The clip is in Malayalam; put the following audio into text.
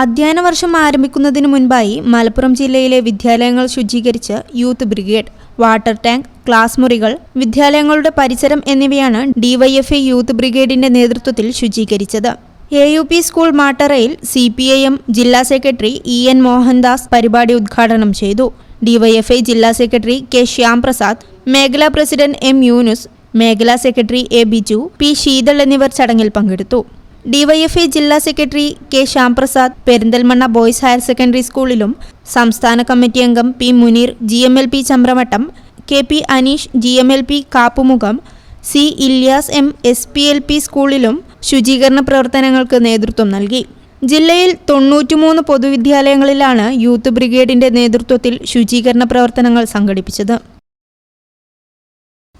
അധ്യയന വർഷം ആരംഭിക്കുന്നതിന് മുൻപായി മലപ്പുറം ജില്ലയിലെ വിദ്യാലയങ്ങൾ ശുചീകരിച്ച് youth brigade water tank class മുറികൾ വിദ്യാലയങ്ങളുടെ പരിസരം എന്നിവയാണ് ഡിവൈഎഫ്ഐ യൂത്ത് ബ്രിഗേഡിന്റെ നേതൃത്വത്തിൽ ശുചീകരിച്ചത്. എ യു പി സ്കൂൾ മാട്ടറയിൽ സി പി ഐ എം ജില്ലാ സെക്രട്ടറി ഇ എൻ മോഹൻദാസ് പരിപാടി ഉദ്ഘാടനം ചെയ്തു. ഡിവൈഎഫ്ഐ ജില്ലാ സെക്രട്ടറി കെ ശ്യാംപ്രസാദ് മേഖലാ പ്രസിഡന്റ് എം യൂനുസ് മേഖലാ secretary A Biju P Sheethal എന്നിവർ ചടങ്ങിൽ പങ്കെടുത്തു. ഡിവൈഎഫ്ഐ ജില്ലാ secretary K Shyamprasad Perinthalmanna boys higher secondary സ്കൂളിലും സംസ്ഥാന കമ്മിറ്റി അംഗം P Muneer G M L P Chamravattam K P Aneesh G M L P Kappumukham C Ilyas M S P L P സ്കൂളിലും ശുചീകരണ പ്രവർത്തനങ്ങൾക്ക് നേതൃത്വം നൽകി. ജില്ലയിൽ തൊണ്ണൂറ്റിമൂന്ന് പൊതുവിദ്യാലയങ്ങളിലാണ് യൂത്ത് ബ്രിഗേഡിന്റെ നേതൃത്വത്തിൽ ശുചീകരണ പ്രവർത്തനങ്ങൾ സംഘടിപ്പിച്ചത്.